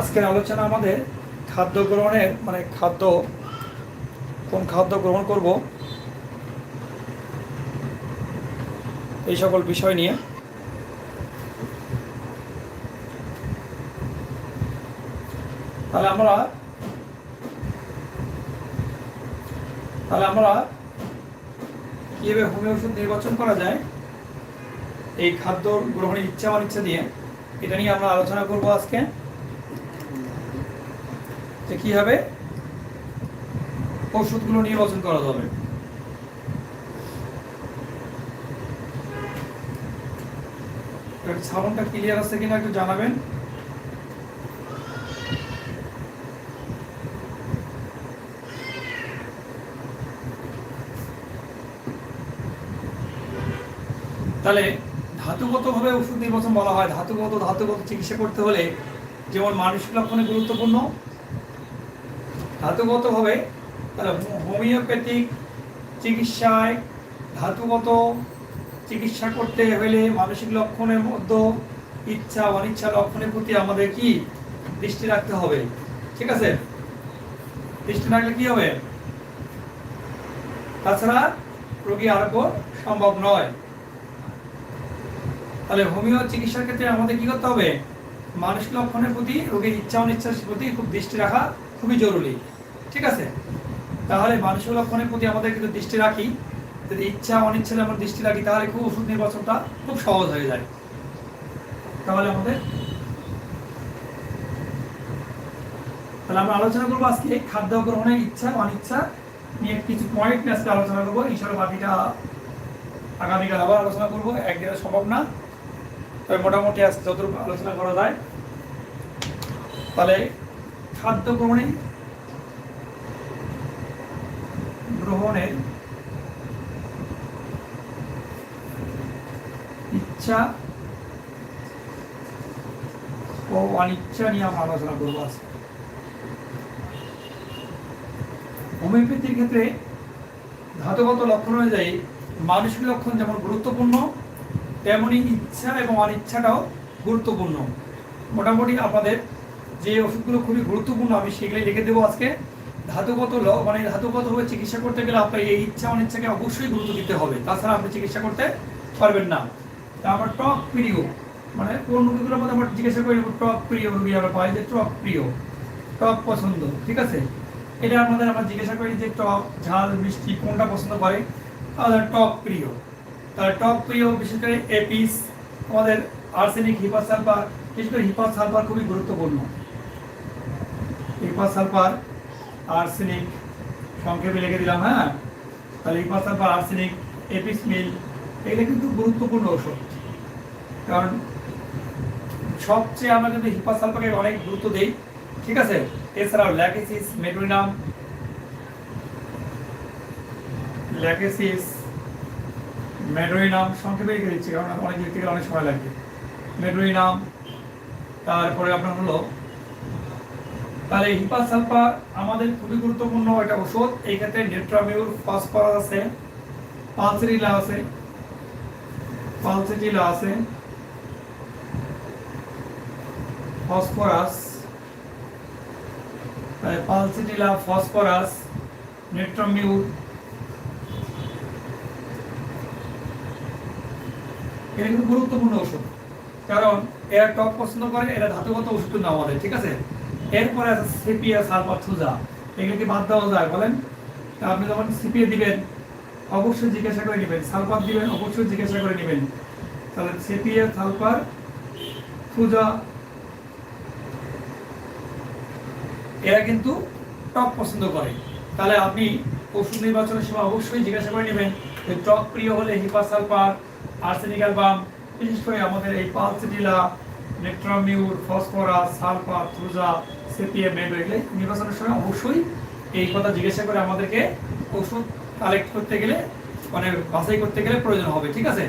আজকের আলোচনা আমাদের খাদ্য গ্রহণের মানে খাদ্য, কোন খাদ্য গ্রহণ করব, এই সকল বিষয় নিয়ে। তাহলে আমরা তাহলে আমরা কীভাবে হোমিও ওষুধ নির্বাচন করা যায়, এই খাদ্য গ্রহণের ইচ্ছা অনিচ্ছা দিয়ে এটা নিয়ে আমরা আলোচনা করব আজকে। যে কীভাবে ওষুধগুলো নির্বাচন করা যাবে সাউন্ডটা ক্লিয়ার আছে কিনা একটু জানাবেন। তাহলে ধাতুগতভাবে ওষুধ নির্বাচন বলা হয়। ধাতুগত ধাতুগত চিকিৎসা করতে হলে যেমন মানসিক লক্ষণে গুরুত্বপূর্ণ ধাতুগতভাবে হোমিওপ্যাথিক চিকিৎসায় ধাতুগত চিকিৎসা করতে হলে মানসিক লক্ষণের মধ্যে ইচ্ছা, অনিচ্ছা লক্ষণের প্রতি আমাদের কি দৃষ্টি রাখতে হবে? ঠিক আছে? দৃষ্টি রাখলে কি হবে? তাছাড়া রোগী আরোগ্য সম্ভব নয়। তাহলে হোমিও চিকিৎসার ক্ষেত্রে আমাদের কি করতে হবে? মানসিক লক্ষণের প্রতি, রোগীর ইচ্ছা, অনিচ্ছার প্রতি খুব দৃষ্টি রাখা খুবই জরুরি, ঠিক আছে? তাহলে মানসিক লক্ষণের প্রতি আমাদের কিন্তু দৃষ্টি রাখি। যদি ইচ্ছা অনিচ্ছা আমরা দৃষ্টি রাখি, তাহলে খুব ওষুধ নির্বাচনটা খুব সহজ হয়ে যায়। তাহলে আমাদের তাহলে আমরা আলোচনা করব আজকে খাদ্য গ্রহণের ইচ্ছা, অনিচ্ছা নিয়ে কিছু পয়েন্ট নিয়ে আজকে আলোচনা করব। ইনশাল্লাহ বাকিটা আগামীকাল আবার আলোচনা করব। একদিনে সম্ভব না, তবে মোটামুটি আজকে যতটুকু আলোচনা করা যায়। তাহলে খাদ্য গ্রহণে গ্রহণের ইচ্ছা ও অনিচ্ছা নিয়ে আমরা আলোচনা করব আজকে। হোমিওপ্যাথির ক্ষেত্রে ধাতুগত লক্ষণ অনুযায়ী মানসিক লক্ষণ যেমন গুরুত্বপূর্ণ, তেমনি ইচ্ছা এবং অনিচ্ছাটাও গুরুত্বপূর্ণ। মোটামুটি আপনাদের যে ওষুধগুলো খুবই গুরুত্বপূর্ণ, আমি সেগুলোই লিখে দেবো আজকে। ধাতুগত ল- মানে ধাতুগতভাবে চিকিৎসা করতে গেলে আপনার এই ইচ্ছা অনিচ্ছাকে অবশ্যই গুরুত্ব দিতে হবে। তাছাড়া আপনি চিকিৎসা করতে পারবেন না। তা আমার টক প্রিয় মানে কোন রোগীগুলোর মধ্যে আমরা জিজ্ঞাসা করি টক প্রিয় রোগী আমরা পাই যে টক প্রিয়, টক পছন্দ, ঠিক আছে? এটা আমাদের আমরা জিজ্ঞাসা করি যে টক, ঝাল, মিষ্টি কোনটা পছন্দ করে? তাহলে টক প্রিয়। তাহলে টক প্রিয়, বিশেষ করে এপিস, আমাদের আর্সেনিক হিপাস সালফার বিশেষ করে সালফার খুবই গুরুত্বপূর্ণ। হিপাস সালফার আর্সেনিক, সংক্ষেপে লিখে দিলাম হ্যাঁ? তাহলে hepar sulphur arsenic apis mel, এগুলো কিন্তু গুরুত্বপূর্ণ ওষুধ কারণ সবচেয়ে আমরা কিন্তু হিপাস সালফারকে অনেক গুরুত্ব দিই, ঠিক আছে? এছাড়াও ল্যাকেসিস মেডোরিনাম ল্যাকেসিস মেডোরিনাম সংক্ষেপে লিখে দিচ্ছি, কারণ অনেক লিখতে গেলে অনেক সময় লাগবে। মেডোরিনাম তারপরে আপনার হলো তাহলে হিপাস সালফার আমাদের খুবই গুরুত্বপূর্ণ একটা ওষুধ এই ক্ষেত্রে নেট্রামিউর ফসফরাস আছে পালসেটিলা আছে পালসেটিলা আছে, phosphorus pulsatilla phosphorus natrum mur এটা কিন্তু গুরুত্বপূর্ণ ওষুধ কারণ এরা টক পছন্দ করে, এরা ধাতুগত ওষুধ না আমাদের ঠিক আছে? এরপরে আছে সিপিএ সালফার থুজা এগুলো কি বাদ দেওয়া যায় বলেন? তা আপনি যখন সিপিএ দিবেন, অবশ্যই জিজ্ঞাসা করে নেবেন। সালফার দিবেন, অবশ্যই জিজ্ঞাসা করে নেবেন। তাহলে সিপিএ সালফার থুজা এরা কিন্তু টক পছন্দ করে। তাহলে আপনি ওষুধ নির্বাচনের সময় অবশ্যই জিজ্ঞাসা করে নেবেন যে টক প্রিয় হলে হিপা সালফার আর্সেনিক অ্যালবাম বিশেষ করে আমাদের এই pulsatilla natrum mur phosphorus sulphur thuja CPM এগুলো নির্বাচনের সময় অবশ্যই এই কথা জিজ্ঞাসা করে আমাদেরকে ওষুধ কালেক্ট করতে গেলে মানে বাছাই করতে গেলে প্রয়োজন হবে, ঠিক আছে?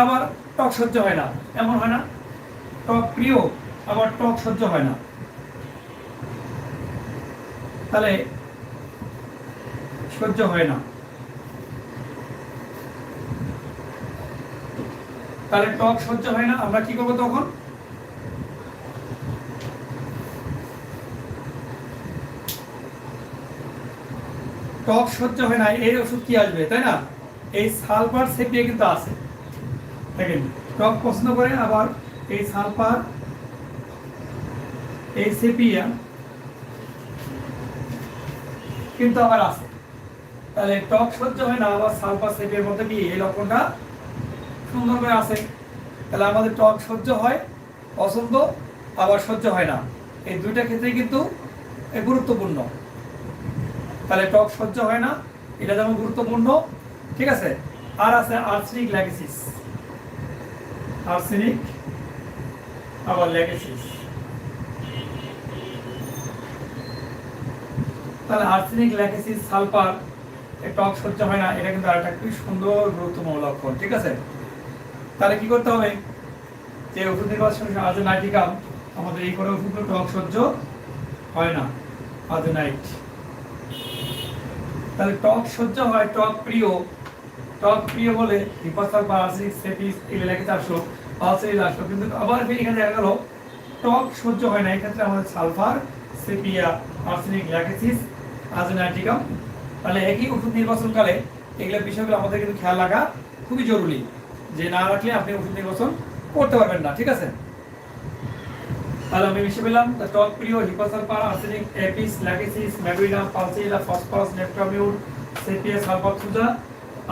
আবার টক সহ্য হয় না, এমন হয় না। টক প্রিয় আবার টক সহ্য হয় না। তাহলে সহ্য হয় না। তাহলে টক সহ্য হয় না, আমরা কি করব তখন? টক সহ্য হয় না, এই ওষুধ কি আসবে, তাই না? এই সালফার সেপিয়া কিন্তু আছে দেখেন টক পছন্দ করে, আবার এই সালফার, এই সেপিয়া কিন্তু আবার আছে তাহলে টক সহ্য হয় না, আবার সালফার সেপিয়ার মধ্যে কি এই লক্ষণটা সুন্দর করে আছে তাহলে আমাদের টক সহ্য হয় পছন্দ আবার সহ্য হয় না। এই দুইটা ক্ষেত্রেই কিন্তু গুরুত্বপূর্ণ। তাহলে টক সহ্য হয় না। এটা যেমন গুরুত্বপূর্ণ, ঠিক আছে? আর আছে আর্সেনিক ল্যাগেসিস আর্সেনিক আবার ল্যাগেসিস তাহলে আর্সেনিক ল্যাগেসিস সালফার টক সহ্য হয় না। এটা কিন্তু আরেকটা খুবই সুন্দর, গুরুত্বপূর্ণ লক্ষণ, ঠিক আছে? তাহলে কি করতে হবে? যে ওষুধের ওষুধ নির্বাচন আজেনাইটিকাম আমাদের এই করে ওষুধগুলো টক সহ্য হয় না। আজেনাইট তাহলে টক সহ্য হয়, টক প্রিয়। টক প্রিয় বলে হিপাসাল বা আর্সেনিক সেপিস এগুলো চারশো পালসেরিল আসলো কিন্তু আবার ফির এখানে দেখা গেল, টক সহ্য হয় না। এক্ষেত্রে আমাদের সালফার, সেপিয়া আর্সেনিক ল্যাকেসিস আজেনাইটিকাম তাহলে একই ওষুধ নির্বাচনকালে এগুলো বিষয়গুলো আমাদের কিন্তু খেয়াল রাখা খুবই জরুরি, যে না রাখলে আপনি ওষুধ নির্বাচন করতে পারবেন না, ঠিক আছে? তাহলে আমি মিশে পেলাম দ্য টক প্রিয় hepar sulphur arsenic, apis, lachesis ম্যাগ্রিনাম pulsatilla, phosphorus নেপটামিউড সেপিয়া, সালফার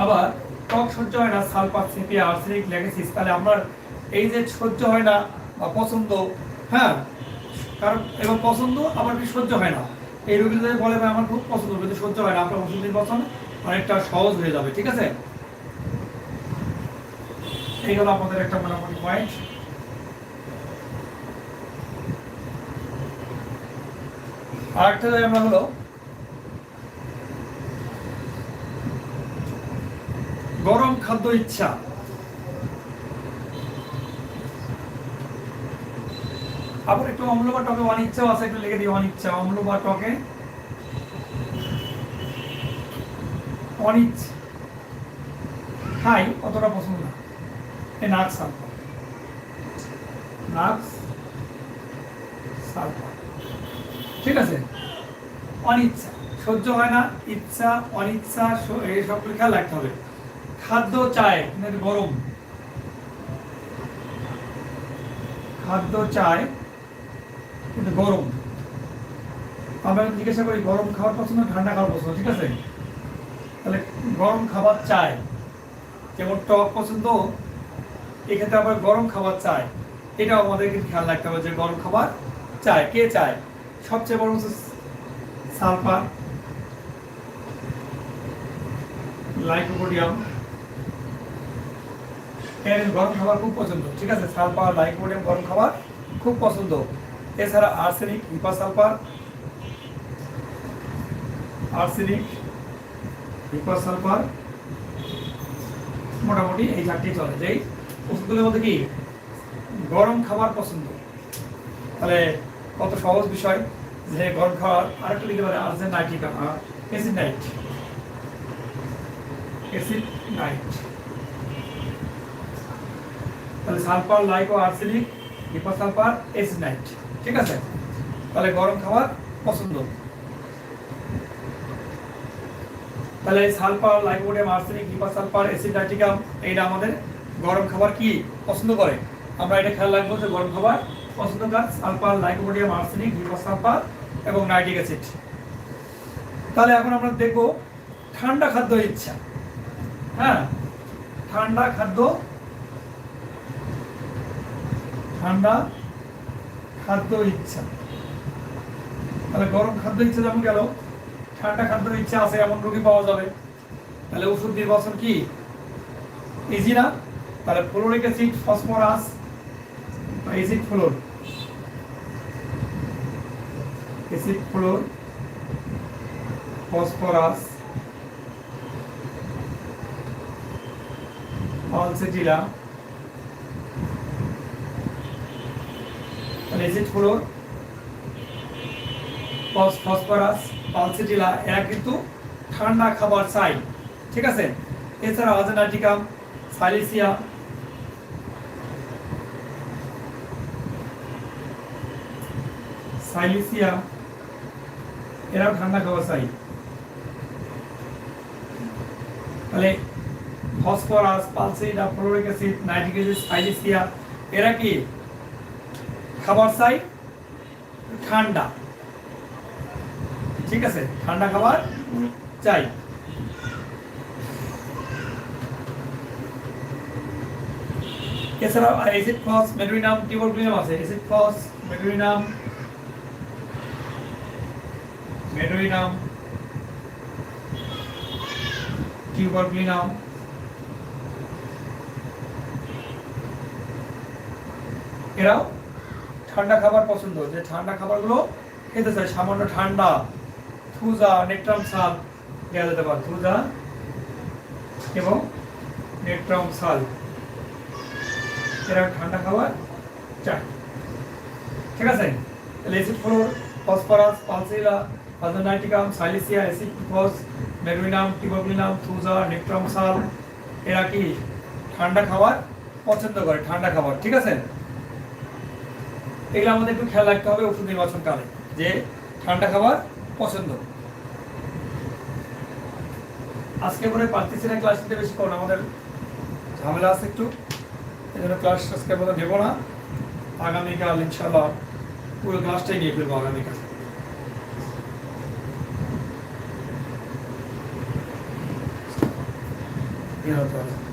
আবার টক সহ্য হয় না, সালফার, সেপিয়া, আর্সেনিক, ল্যাকেসিস। তাহলে আমার এই যে সহ্য হয় না বা পছন্দ হ্যাঁ কারণ এবং পছন্দ আবার কি সহ্য হয় না? এই রোগীদের বলে আমার খুব পছন্দ কিন্তু সহ্য হয় না, আপনার ওষুধ নির্বাচন অনেকটা সহজ হয়ে যাবে। ঠিক আছে? এই হলো আমাদের একটা মোটামুটি পয়েন্ট আরেকটা আমরা হলো গরম খাদ্য ইচ্ছা। আবার একটু অম্ল টকে অনিচ্ছাও আছে, একটু লিখে দিই অনিচ্ছা টকে খাই অতটা পছন্দ না। এই নাক সালফার নাক সালফার ঠিক আছে? অনিচ্ছা, সহ্য হয় না, ইচ্ছা, অনিচ্ছা এই সবগুলো খেয়াল রাখতে হবে। খাদ্য চায় কিন্তু গরম। খাদ্য চায়, কিন্তু গরম। আমরা জিজ্ঞাসা করি, গরম খাবার পছন্দ, ঠান্ডা খাবার পছন্দ? ঠিক আছে? তাহলে গরম খাবার চায়। যেমন টক পছন্দ, এক্ষেত্রে আবার গরম খাবার চায়। এটাও আমাদেরকে খেয়াল রাখতে হবে যে গরম খাবার চায়। কে চায়? সবচেয়ে বড় হচ্ছে সালফার লাইকোপোডিয়াম। এর গরম খাবার খুব পছন্দ, ঠিক আছে? সালফার লাইকোপোডিয়াম গরম খাবার খুব পছন্দ। এছাড়া আর্সেনিক হিপাসালফার আর্সেনিক হিপাসালফার মোটামুটি এই চারটি চলে। যেই ওষুধগুলোর মধ্যে কি? গরম খাবার পছন্দ। তাহলে কত সহজ বিষয় যে গরম খাবার আরেকটা লিখতে পারে argentum nitric acid nit acid nit তাহলে sulphur lyco, arsenic hepar sulphur acid nit ঠিক আছে? তাহলে গরম খাবার পছন্দ। তাহলে sulphur lycopodium arsenic hepar sulphur acid nitricum এইটা আমাদের গরম খাবার কি? পছন্দ করে। আমরা এটা খেয়াল রাখব যে গরম খাবার পছন্দ কর সালফার লাইকোডিয়াম আর্সেনিক হিপাসালফার এবং নাইট্রিক অ্যাসিড। তাহলে এখন আমরা দেখব ঠান্ডা খাদ্য ইচ্ছা। হ্যাঁ ঠান্ডা খাদ্য ঠান্ডা খাদ্য ইচ্ছা। তাহলে গরম খাদ্য ইচ্ছা যেমন গেল, ঠান্ডা খাদ্য ইচ্ছা আছে, এমন রোগী পাওয়া যাবে। তাহলে ওষুধ নির্বাচন কি? ইজি না? তাহলে ফ্লোরিক অ্যাসিড, ফসফরাস বা acid fluor acid fluor, phosphorus pulsatilla acid fluor phosphorus, pulsatilla, এরা কিন্তু ঠান্ডা খাবার চাই, ঠিক আছে? এছাড়া অজেনাটিকাম সাইলিসিয়া সাইলিসিয়া এরাও ঠান্ডা খাবার চাই। তাহলে phosphorus, pulsatilla fluoric acid, nitric acid এরা কি? খাবার চাই? ঠান্ডা। ঠিক আছে? ঠান্ডা খাবার চাই। এছাড়াও অ্যাসিড ফস মেডুইনাম টিউবারকুলিনাম আছে। Acid phos medorrhinum medorrhinum tuberculinum এরাও ঠান্ডা খাবার পছন্দ। যে ঠান্ডা খাবারগুলো খেতে চায়, সামান্য ঠান্ডা, থুজা নেট্রাম সাল দেওয়া যেতে পারে, থুজা এবং নেট্রাম সাল। এরা ঠান্ডা খাবার চায়। ঠিক আছে? তাহলে floor phosphorus pulsatilla আজোনাইটিকাম silicea acid phos medorrhinum tuberculinum thuja natrum এরা কি ঠান্ডা খাবার? পছন্দ করে, ঠান্ডা খাবার, ঠিক আছে? এগুলো আমাদের একটু খেয়াল রাখতে হবে ওষুধ নির্বাচন কালে যে ঠান্ডা খাবার পছন্দ। আজকে পরে পারতেছি না ক্লাস নিতে বেশি কারণ আমাদের ঝামেলা আছে একটু। এই জন্য ক্লাস আজকে মতো নেব না। আগামীকাল ইনশাল্লাহ পুরো ক্লাসটাই নিয়ে ফেলব আগামীকাল। 嗯。